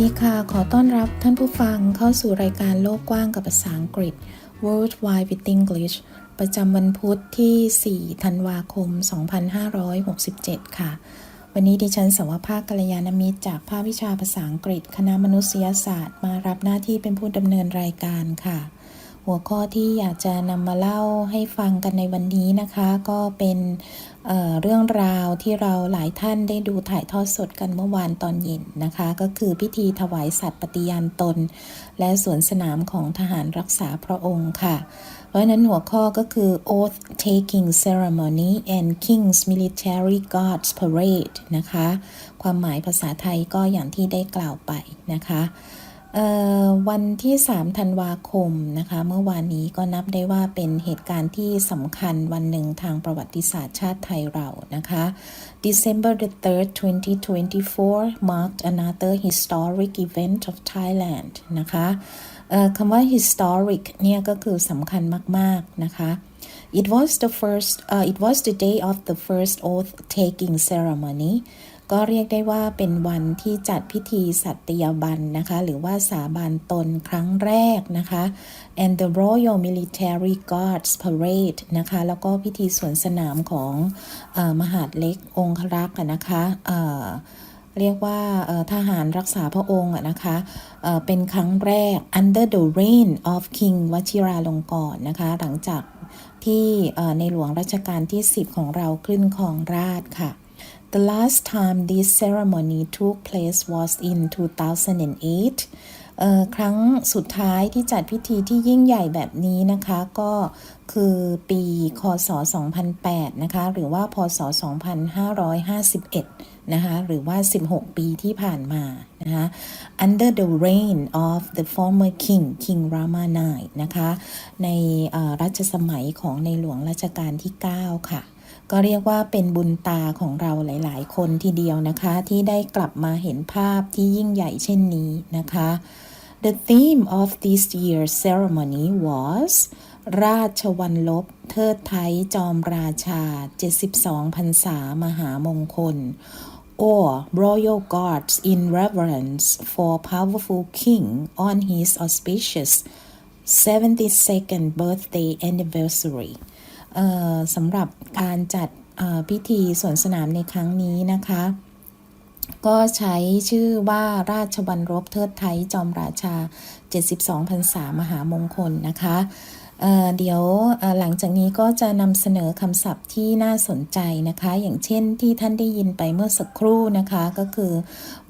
ดีค่ะ ขอต้อนรับท่านผู้ฟังเข้าสู่รายการโลกกว้างกับภาษาอังกฤษ World Wide with English ประจำวันพุธที่ 4 ธันวาคม 2567 ค่ะ วันนี้ดิฉันสวภาคกัลยาณมิตรจากภาควิชาภาษาอังกฤษ คณะมนุษยศาสตร์ มารับหน้าที่เป็นผู้ดำเนินรายการค่ะ หัวข้อที่อยากจะนำมาเล่าให้ฟังกันในวันนี้นะคะ ก็เป็นเเรื่องราวที่เราหลายท่านได้ดูถ่ายทอดสดกันเมื่อวานตอนเย็นนะคะ ก็คือพิธีถวายสัตว์ปฏิญาณตน และสวนสนามของทหารรักษาพระองค์ค่ะ เพราะฉะนั้นหัวข้อก็คือ oath taking ceremony and King's military guards parade นะคะ ความหมายภาษาไทยก็อย่างที่ได้กล่าวไปนะคะ วันที่ 3 ธันวาคมนะคะ เมื่อวานนี้ก็นับได้ว่าเป็นเหตุการณ์ที่สำคัญวันหนึ่งทางประวัติศาสตร์ชาติไทยเรานะคะ December the 3rd 2024 marked another historic event of Thailand นะคะคำว่า historic เนี่ยก็คือสำคัญมาก ๆ นะคะ It was the first uh, it was the day of the first oath taking ceremony ก็เรียกได้ว่าเป็นวันที่จัดพิธีสัตยาบันนะคะ หรือว่าสาบานตนครั้งแรกนะคะ and the Royal Military Guards Parade นะคะ แล้วก็พิธีสวนสนามของอมหาดเล็กองครักษ์นะคะเรียกว่าทหารรักษาพระองค์นะคะเเป็นครั้งแรก under the reign of King วชิราลงกรณ์นะคะ หลังจากที่ในหลวงรัชกาลที่ 10 ของเราขึ้นของราชค่ะ The last time this ceremony took place was in 2008 ครั้งสุดท้ายที่จัดพิธีที่ยิ่งใหญ่แบบนี้นะคะก็คือปีคศ 2008 นะคะ หรือว่าพศ 2551 นะคะ หรือว่า 16 ปีที่ผ่านมานะคะ under the reign of the former king King Rama IX นะคะ ในรัชสมัยของในหลวงรัชกาลที่ 9 ค่ะ ก็เรียกว่าเป็นบุญตาของเราหลาย ๆ คนทีเดียวนะคะ ที่ได้กลับมาเห็นภาพที่ยิ่งใหญ่เช่นนี้นะคะ The theme of this year's ceremony was ราชวันลบ เทิดไทยจอมราชา 72พรรษามหามงคล or royal guards in reverence for powerful king on his auspicious 72nd birthday anniversary สำหรับการจัดพิธีสวนสนามในครั้งนี้นะคะ ก็ใช้ชื่อว่าราชบัรรบเทิดไทยจอมราชา 72พรรษามหามงคลนะคะ เเดี๋ยวหลังจากนี้ก็จะนำเสนอคำศัพท์ที่น่าสนใจนะคะ อย่างเช่นที่ท่านได้ยินไปเมื่อสักครู่นะคะก็คือ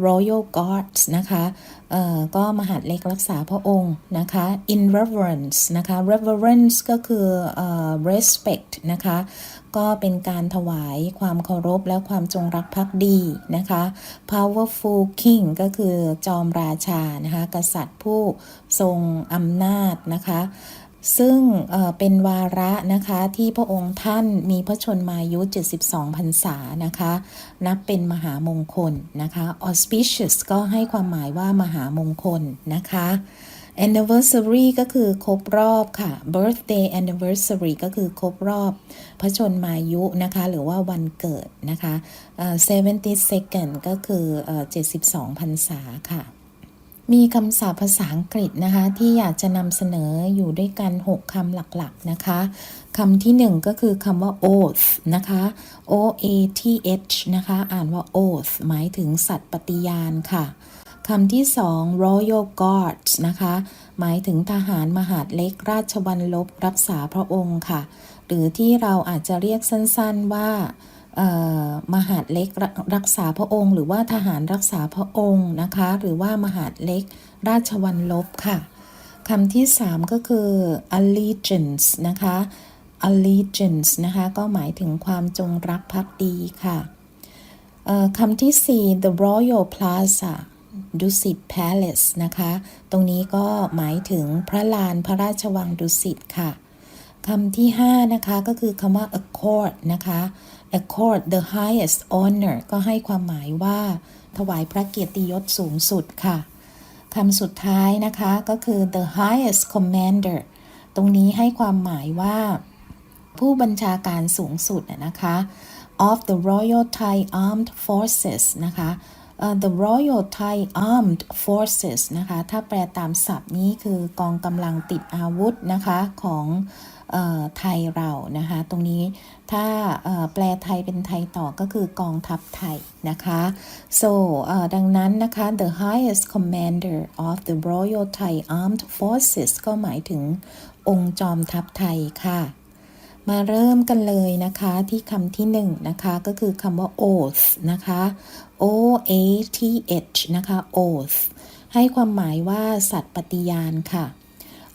Royal Guards นะคะก็มหาดเล็กรักษาพระองค์นะคะ in reverence นะคะ reverence ก็คือ respect นะคะก็เป็นการถวายความเคารพและความจงรักภักดีนะคะ powerful king ก็คือจอมราชานะคะ กษัตริย์ผู้ทรงอำนาจนะคะ ซึ่งเป็นวาระนะคะที่พระองค์ท่านมีพระชนมายุ 72พรรษานะคะ นับเป็นมหามงคลนะคะ auspicious ก็ให้ความหมายว่ามหามงคลนะคะ anniversary ก็คือครบรอบค่ะ birthday anniversary ก็คือครบรอบพระชนมายุนะคะ หรือว่าวันเกิดนะคะ 72nd ก็คือ 72พรรษาค่ะ มีคำศัพท์ภาษาอังกฤษนะคะ ที่อยากจะนำเสนออยู่ด้วยกัน 6คำหลักๆนะคะคำที่ 1 ก็คือคำว่า oath นะคะ o a t h นะคะ อ่านว่า oath หมายถึงสัตว์ปฏิญาณค่ะคำที่2 royal guards นะคะ หมายถึงทหารมหาดเล็กราชวัลลบรักษาพระองค์ค่ะ หรือที่เราอาจจะเรียกสั้นๆว่า มหาดเล็กรักษาพระองค์ หรือว่าทหารรักษาพระองค์นะคะ หรือว่ามหาดเล็กราชวัลลบค่ะคำที่ 3 ก็คือ allegiance นะคะ allegiance นะคะ ก็หมายถึงความจงรักภักดีค่ะคำที่ 4 the royal plaza ดุสิต Palace นะคะ ตรงนี้ก็หมายถึงพระลานพระราชวังดุสิตค่ะคำที่ 5 นะคะ ก็คือคำว่า accord นะคะ accord the highest honor ก็ให้ความหมายว่า ถวายพระเกียรติยศสูงสุดค่ะคำสุดท้ายนะคะก็คือ the highest commander ตรงนี้ให้ความหมายว่า ผู้บัญชาการสูงสุดนะคะ of the Royal Thai Armed Forces นะคะเอ่อ the Royal Thai Armed Forces นะคะ ถ้าแปลตามศัพท์นี้คือกองกำลังติดอาวุธนะคะของ ไทยเรานะคะ ตรงนี้ถ้าแปลไทยเป็นไทยต่อก็คือกองทัพไทยนะคะ so ดังนั้นนะคะ the highest commander of the Royal Thai Armed Forces ก็หมายถึงองค์จอมทัพไทยค่ะ มาเริ่มกันเลยนะคะที่คำที่หนึ่งนะคะก็คือคำว่า oath นะคะ o a t h นะคะ oath ให้ความหมายว่าสัตย์ปฏิญาณค่ะ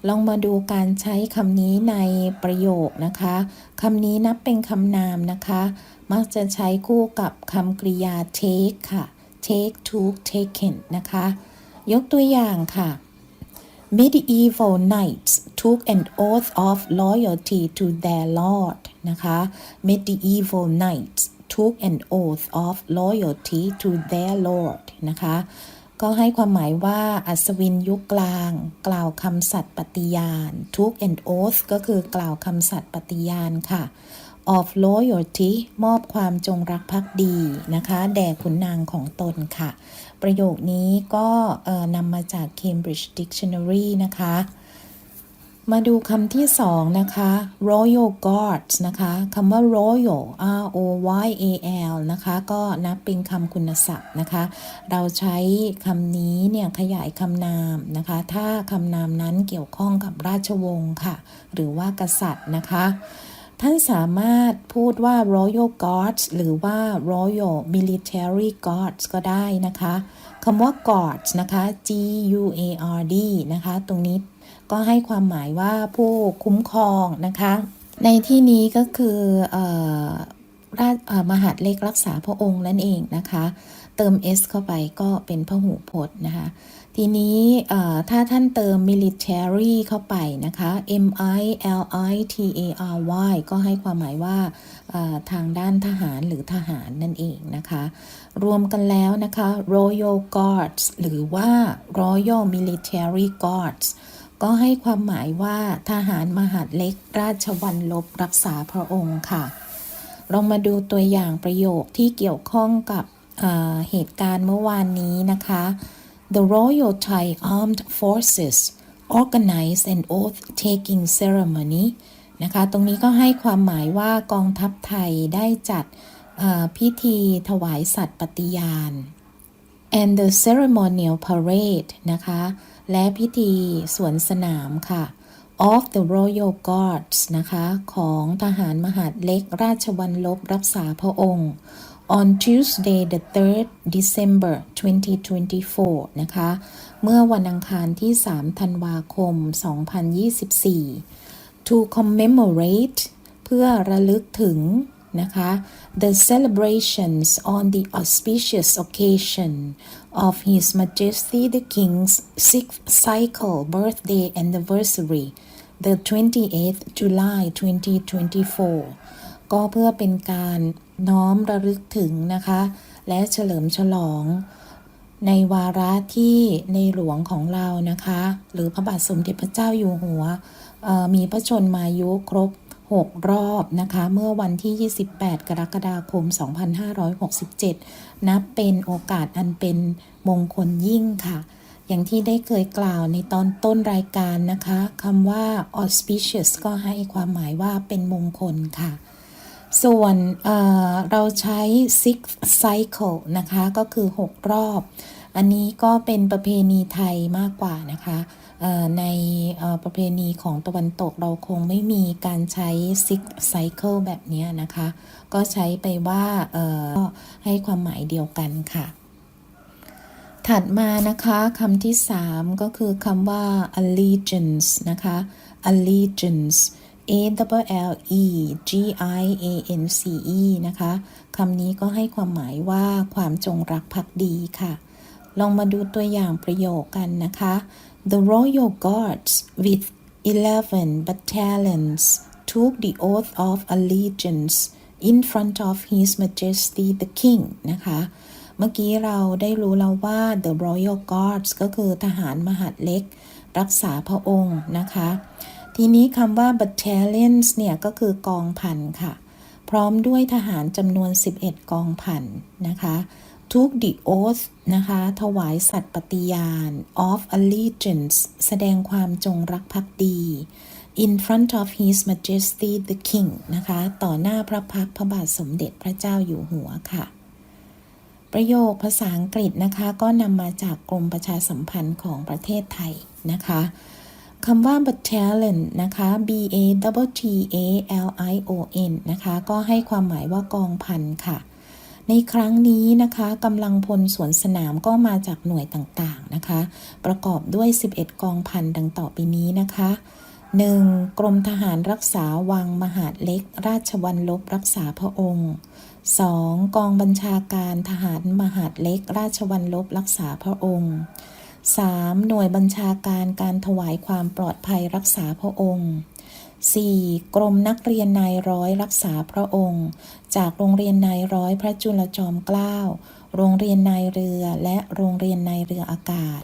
ลองมาดูการใช้คำนี้ในประโยคนะคะคำนี้นับเป็นคำนามนะคะ มักจะใช้คู่กับคำกริยา take ค่ะ take took taken นะคะ ยกตัวอย่างค่ะ Medieval knights took an oath of loyalty to their lord นะคะ Medieval knights took an oath of loyalty to their lord นะคะ ก็ให้ความหมายว่าอัศวินยุคกลาง กล่าวคำสัตย์ปฏิญาณ ทุก an oath ก็คือกล่าวคำสัตย์ปฏิญาณค่ะ of loyalty มอบความจงรักภักดีนะคะ แด่ขุนนางของตนค่ะ ประโยคนี้ก็นำมาจาก Cambridge Dictionary นะคะ มาดูคำที่สองนะคะ Royal Guards นะคะคำว่า Royal R O Y A L นะคะ ก็นับเป็นคำคุณศัพท์นะคะ เราใช้คำนี้เนี่ยขยายคำนามนะคะ ถ้าคำนามนั้นเกี่ยวข้องกับราชวงศ์ค่ะ หรือว่ากษัตริย์นะคะ ท่านสามารถพูดว่า Royal Guards หรือว่า Royal Military Guards ก็ได้นะคะคำว่า Guards นะคะ G U A R D นะคะ ตรงนี้ ก็ให้ความหมายว่าผู้คุ้มครองนะคะ ในที่นี้ก็คือราชมหาดเล็กรักษาพระองค์นั่นเองนะคะ เติม s เข้าไปก็เป็นพหูพจน์นะคะ ทีนี้ถ้าท่านเติม military เข้าไปนะคะ m i l i t a r y ก็ให้ความหมายว่าทางด้านทหารหรือทหารนั่นเองนะคะ รวมกันแล้วนะคะ Royal Guards หรือว่า Royal Military Guards ก็ให้ความหมายว่าทหารมหาดเล็กราชวัลลบรักษาพระองค์ค่ะ ลองมาดูตัวอย่างประโยคที่เกี่ยวข้องกับเเหตุการณ์เมื่อวานนี้นะคะ The Royal Thai Armed Forces organized an oath-taking ceremony นะคะ ตรงนี้ก็ให้ความหมายว่ากองทัพไทยได้จัดพิธีถวายสัตย์ปฏิญาณ and the ceremonial parade นะคะ และพิธีสวนสนามค่ะ of the Royal Guards นะคะ ของทหารมหาดเล็กราชวัลลบรักษาพระองค์ on Tuesday the 3rd December 2024 นะคะ เมื่อวันอังคารที่ 3 ธันวาคม 2024 to commemorate เพื่อระลึกถึงนะคะ the celebrations on the auspicious occasion of His Majesty the King's sixth cycle birthday anniversary the 28th July 2024 ก็เพื่อเป็นการน้อมระลึกถึงนะคะ และเฉลิมฉลอง ในวาระที่ในหลวงของเรานะคะ หรือพระบาทสมเด็จพระเจ้าอยู่หัวมีพระชนมายุครบ 6 รอบนะคะ เมื่อวันที่ 28 กรกฎาคม 2567 นับเป็นโอกาสอันเป็นมงคลยิ่งค่ะ อย่างที่ได้เคยกล่าวในตอนต้นรายการนะคะคำว่า auspicious ก็ให้ความหมายว่าเป็นมงคลค่ะ ส่วนเเราใช้ six cycle นะคะ ก็คือ 6 รอบ อันนี้ก็เป็นประเพณีไทยมากกว่านะคะในประเพณีของตะวันตกเราคงไม่มีการใช้ six cycle แบบนี้นะคะ ก็ใช้ไปว่าให้ความหมายเดียวกันค่ะ ถัดมานะคะคำที่ 3 ก็คือคำว่า allegiance นะคะ allegiance A W L E G I A N C E นะคะคำนี้ก็ให้ความหมายว่าความจงรักภักดีค่ะ ลองมาดูตัวอย่างประโยคกันนะคะ The Royal Guards with 11 battalions took the oath of allegiance in front of His Majesty the King นะคะ เมื่อกี้เราได้รู้แล้วว่า The Royal Guards ก็คือทหารมหาดเล็ก รักษาพระองค์นะคะ ทีนี้คำว่า battalions เนี่ย ก็คือกองพันค่ะ พร้อมด้วยทหารจำนวน 11 กองพันนะคะ took the oath นะคะ ถวายสัตย์ปฏิญาณ of allegiance แสดงความจงรักภักดี in front of His Majesty the King นะคะ ต่อหน้าพระพักพระบาทสมเด็จพระเจ้าอยู่หัวค่ะ ประโยคภาษาอังกฤษนะคะ ก็นำมาจากกรมประชาสัมพันธ์ของประเทศไทยนะคะคำว่า battalion นะคะ b a w t a l i o n นะคะ ก็ให้ความหมายว่ากองพันค่ะ ในครั้งนี้นะคะกำลังพลสวนสนามก็มาจากหน่วยต่างๆนะคะ ประกอบด้วย 11 กองพันดังต่อไปนี้นะคะ 1. กรมทหารรักษาวังมหาดเล็ก ราชวัลลบรักษาพระองค์ 2. กองบัญชาการทหารมหาดเล็ก ราชวัลลบรักษาพระองค์ 3. หน่วยบัญชาการการถวายความปลอดภัยรักษาพระองค์ 4. กรมนักเรียนนายร้อยรักษาพระองค์ จากโรงเรียนนายร้อยพระจุลจอมเกล้า โรงเรียนนายเรือและโรงเรียนนายเรืออากาศ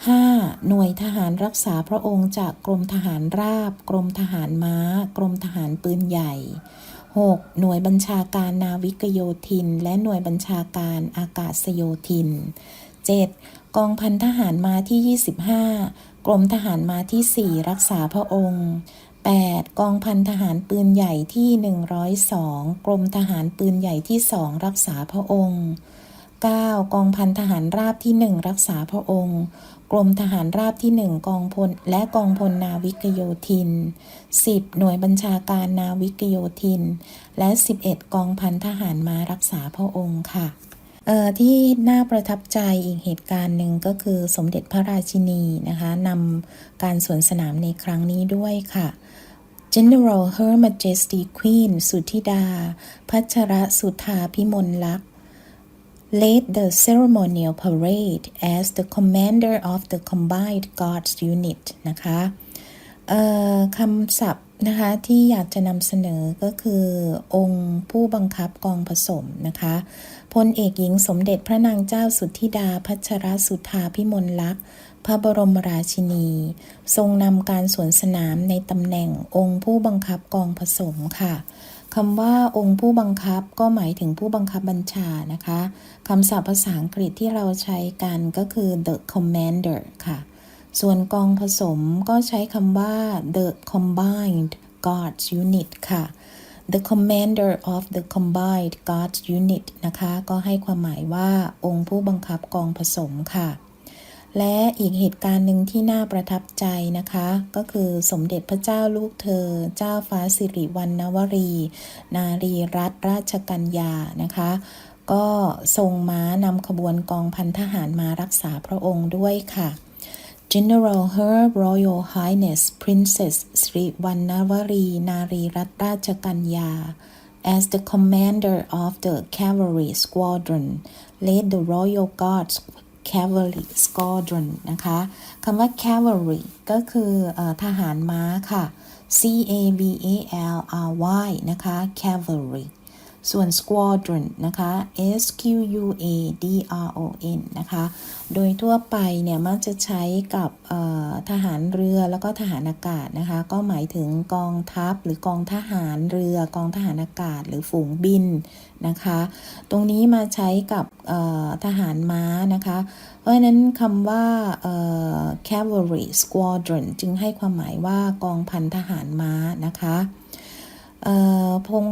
5. หน่วยทหารรักษาพระองค์จากกรมทหารราบ กรมทหารม้า กรมทหารปืนใหญ่ 6. หน่วยบัญชาการนาวิกโยธิน และหน่วยบัญชาการอากาศโยธิน 7. กองพันทหารมาที่ 25 กรมทหารมาที่ 4 รักษาพระองค์ 8. กองพันทหารปืนใหญ่ที่ 102 กรมทหารปืนใหญ่ที่2รักษาพระองค์ 9. กองพันทหารราบที่ 1 รักษาพระองค์ กรมทหารราบที่ 1 กองพลและกองพลนาวิกโยธิน 10. หน่วยบัญชาการนาวิกโยธิน และ 11 กองพันทหารมารักษาพระองค์ค่ะเอ่อที่น่าประทับใจอีกเหตุการณ์หนึ่งก็คือสมเด็จพระราชินีนะคะนำการสวนสนามในครั้งนี้ด้วยค่ะ General Her Majesty Queen สุธิดา พัชรสุธาพิมลลักษณ์ led the ceremonial parade as the commander of the Combined Guards Unit นะคะเอ่อคำศัพท์นะคะที่อยากจะนำเสนอก็คือองค์ผู้บังคับกองผสมนะคะพลเอกหญิงสมเด็จพระนางเจ้าสุทธิดา พัชรสุธาพิมลลักษณ์ ระบรมราชินี ทรงนำการสวนสนามในตำแหน่งองค์ผู้บังคับกองผสมค่ะคำว่าองค์ผู้บังคับก็หมายถึงผู้บังคับบัญชานะคะคำศัพท์ภาษาอังกฤษที่เราใช้กันก็คือ the commander ค่ะ ส่วนกองผสมก็ใช้คำว่า the combined guards unit ค่ะ the commander of the combined guards unit นะคะ ก็ให้ความหมายว่าองค์ผู้บังคับกองผสมค่ะ และอีกเหตุการณ์หนึ่งที่น่าประทับใจนะคะ ก็คือสมเด็จพระเจ้าลูกเธอ เจ้าฟ้าสิริวัณณวรี นารีรัตนราชกัญญานะคะ ก็ทรงม้านำขบวนกองพันทหารมารักษาพระองค์ด้วยค่ะ General Her Royal Highness Princess สิริวัณณวรีนารีรัตนราชกัญญา as the commander of the cavalry squadron led the Royal Guards cavalry squadron นะคะคำว่า cavalry ก็คือทหารม้าค่ะ C A V A L R Y นะคะ cavalry ส่วน squadron นะคะ S Q U A D R O N นะคะ โดยทั่วไปเนี่ยมักจะใช้กับทหารเรือแล้วก็ทหารอากาศนะคะ ก็หมายถึงกองทัพหรือกองทหารเรือกองทหารอากาศ หรือฝูงบินนะคะ ตรงนี้มาใช้กับทหารม้านะคะ เพราะฉะนั้นคำว่า cavalry squadron จึงให้ความหมายว่ากองพันทหารม้านะคะพง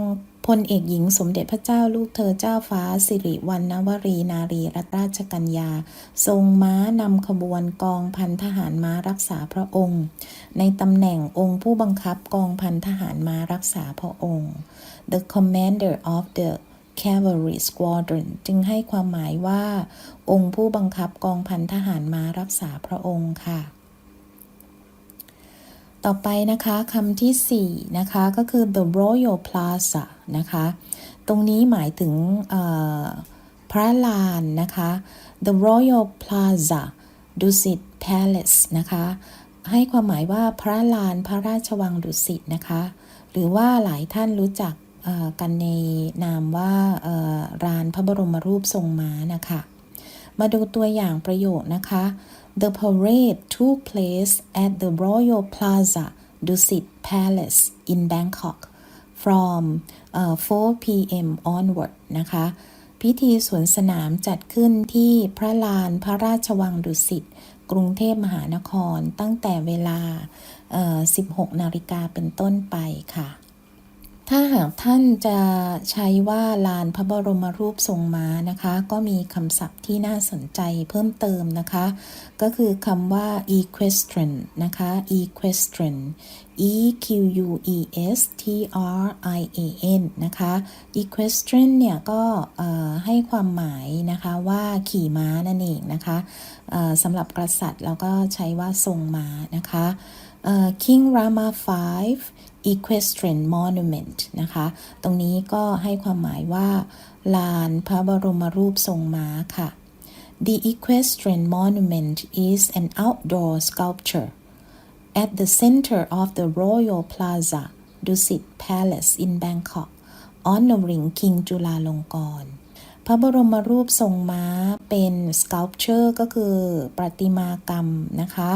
พลเอกหญิงสมเด็จพระเจ้าลูกเธอเจ้าฟ้าสิริวัณณวรีนารีรัตนราชกัญญา ทรงม้านำขบวนกองพันทหารม้ารักษาพระองค์ ในตำแหน่งองค์ผู้บังคับกองพันทหารม้ารักษาพระองค์ the commander of the cavalry squadron จึงให้ความหมายว่า องค์ผู้บังคับกองพันทหารม้ารักษาพระองค์ค่ะ ต่อไปนะคะคำที่ 4 นะคะ ก็คือ the royal plaza นะคะ ตรงนี้หมายถึงพระลานนะคะ the royal plaza Dusit Palace นะคะ ให้ความหมายว่าพระลานพระราชวังดุสิตนะคะ หรือว่าหลายท่านรู้จักกันในนามว่าลานพระบรมรูปทรงม้านะคะ มาดูตัวอย่างประโยคนะคะ The parade took place at the Royal Plaza Dusit Palace in Bangkok from uh, 4 p.m. onward นะคะ พิธีสวนสนามจัดขึ้นที่พระลานพระราชวังดุสิต กรุงเทพมหานครตั้งแต่เวลา 16 นาฬิกาเป็นต้นไปค่ะ ถ้าหากท่านจะใช้ว่าลานพระบรมรูปทรงม้านะคะ ก็มีคำศัพท์ที่น่าสนใจเพิ่มเติมนะคะ ก็คือคำว่า equestrian นะคะ equestrian e q u e s t r i a n นะคะ equestrian เนี่ยก็ให้ความหมายนะคะว่าขี่ม้านั่นเองนะคะสำหรับกษัตริย์เราก็ใช้ว่าทรงม้านะคะ King Rama V Equestrian Monument นะคะ ตรงนี้ก็ให้ความหมายว่าลานพระบรมรูปทรงม้าค่ะ The Equestrian Monument is an outdoor sculpture at the center of the Royal Plaza, Dusit Palace in Bangkok, honoring King จุฬาลงกรณ์พระบรมรูปทรงม้าเป็น sculpture ก็คือประติมากรรมนะคะ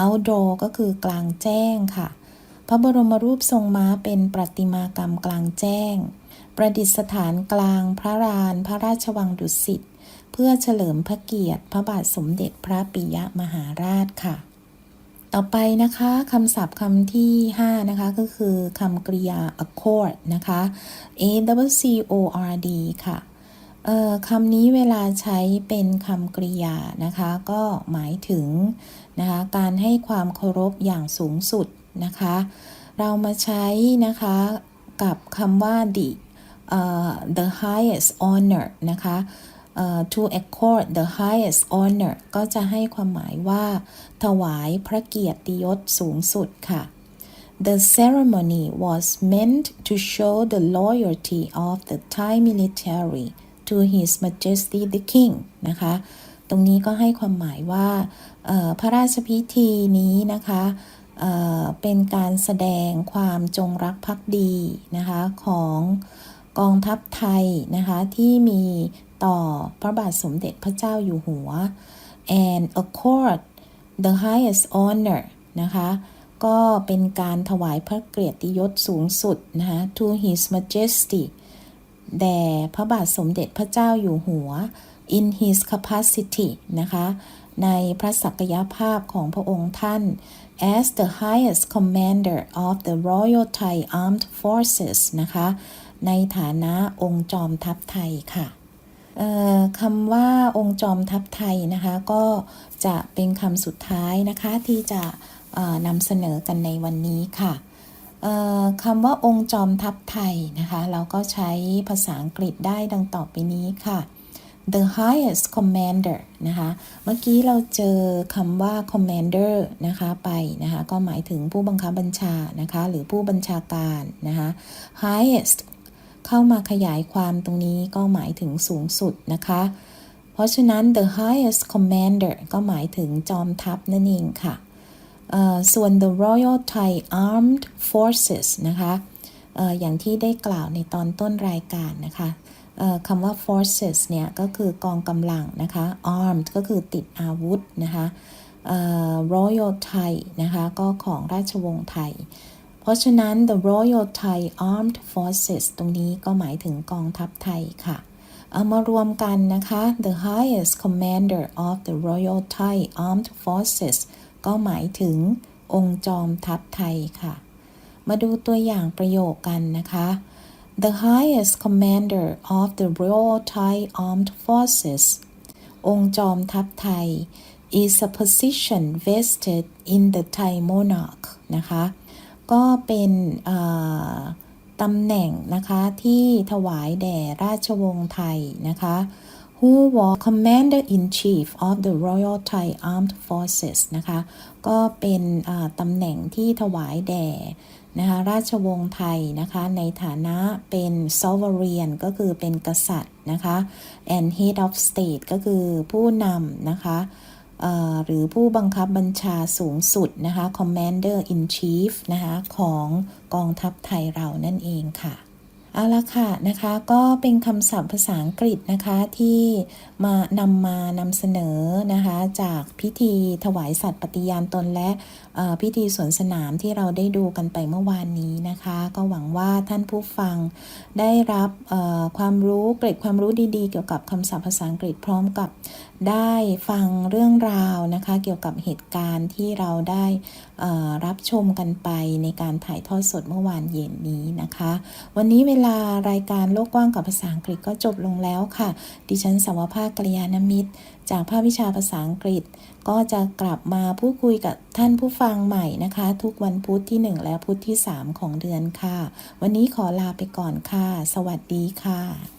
outdoor ก็คือกลางแจ้งค่ะ พระบรมรูปทรงม้าเป็นประติมากรรมกลางแจ้ง ประดิษฐานกลางพระลานพระราชวังดุสิตเพื่อเฉลิมพระเกียรติพระบาทสมเด็จพระปิยมหาราชค่ะ ต่อไปนะคะคำศัพท์คำที่ 5 นะคะ ก็คือคำกริยา accord นะคะ a w c o r d ค่ะเอ่อคำนี้เวลาใช้เป็นคำกริยานะคะ ก็หมายถึงนะคะการให้ความเคารพอย่างสูงสุด นะคะ เรามาใช้นะคะกับคำว่า the เอ่อ the highest honor นะคะเอ่อ to accord the highest honor ก็จะให้ความหมายว่า ถวายพระเกียรติยศสูงสุดค่ะ The ceremony was meant to show the loyalty of the Thai military to His Majesty the King นะคะ ตรงนี้ก็ให้ความหมายว่าพระราชพิธีนี้นะคะ เป็นการแสดงความจงรักภักดีนะคะของกองทัพไทยนะคะที่มีต่อพระบาทสมเด็จพระเจ้าอยู่หัว and accord the highest honor นะคะก็เป็นการถวายพระเกียรติยศสูงสุดนะคะ to His Majesty แด่พระบาทสมเด็จพระเจ้าอยู่หัว in his capacity นะคะ ในพระศักยภาพของพระองค์ท่าน as the highest commander of the Royal Thai Armed Forces นะคะ ในฐานะองค์จอมทัพไทยค่ะคำว่าองค์จอมทัพไทยนะคะ ก็จะเป็นคำสุดท้ายนะคะที่จะนำเสนอกันในวันนี้ค่ะคำว่าองค์จอมทัพไทยนะคะ เราก็ใช้ภาษาอังกฤษได้ดังต่อไปนี้ค่ะ the highest commander นะคะ เมื่อกี้เราเจอคำว่า commander นะคะไปนะคะ ก็หมายถึงผู้บังคับบัญชานะคะ หรือผู้บัญชาการนะคะ highest เข้ามาขยายความตรงนี้ก็หมายถึงสูงสุดนะคะ เพราะฉะนั้น the highest commander ก็หมายถึงจอมทัพนั่นเองค่ะ ส่วน the Royal Thai Armed Forces นะคะอย่างที่ได้กล่าวในตอนต้นรายการนะคะ คำว่า forces เนี่ย ก็คือกองกำลังนะคะ armed ก็คือติดอาวุธนะคะ Royal Thai นะคะ ก็ของราชวงศ์ไทย เพราะฉะนั้น the Royal Thai Armed Forces ตรงนี้ก็หมายถึงกองทัพไทยค่ะ เอามารวมกันนะคะ the highest commander of the Royal Thai Armed Forces ก็หมายถึงองค์จอมทัพไทยค่ะ มาดูตัวอย่างประโยคกันนะคะ The highest commander of the Royal Thai Armed Forces องค์จอมทัพไทย is a position vested in the Thai monarch นะคะ ก็เป็นตำแหน่งนะคะที่ถวายแด่ราชวงศ์ไทยนะคะ who was commander in chief of the Royal Thai Armed Forces นะคะ ก็เป็นตำแหน่งที่ถวายแด่นะคะราชวงศ์ไทยนะคะในฐานะเป็น sovereign ก็คือเป็นกษัตริย์นะคะ and head of state ก็คือผู้นำนะคะหรือผู้บังคับบัญชาสูงสุดนะคะ commander in chief นะคะของกองทัพไทยเรานั่นเองค่ะ เอาละค่ะนะคะก็เป็นคำศัพท์ภาษาอังกฤษนะคะที่มานำมานำเสนอนะคะจากพิธีถวายสัตว์ปฏิญาณตนและ พิธีสวนสนามที่เราได้ดูกันไปเมื่อวานนี้นะคะ ก็หวังว่าท่านผู้ฟังได้รับความรู้เกร็ดความรู้ดีๆ เกี่ยวกับคำศัพท์ภาษาอังกฤษพร้อมกับได้ฟังเรื่องราวนะคะ เกี่ยวกับเหตุการณ์ที่เราได้รับชมกันไปในการถ่ายทอดสดเมื่อวานเย็นนี้นะคะ วันนี้เวลารายการโลกกว้างกับภาษาอังกฤษก็จบลงแล้วค่ะ ดิฉันสวภาคกัลยาณมิตร จากภาควิชาภาษาอังกฤษ ก็จะกลับมาพูดคุยกับท่านผู้ฟังใหม่นะคะ ทุกวันพุธที่ 1 และพุธที่ 3 ของเดือนค่ะ วันนี้ขอลาไปก่อนค่ะ สวัสดีค่ะ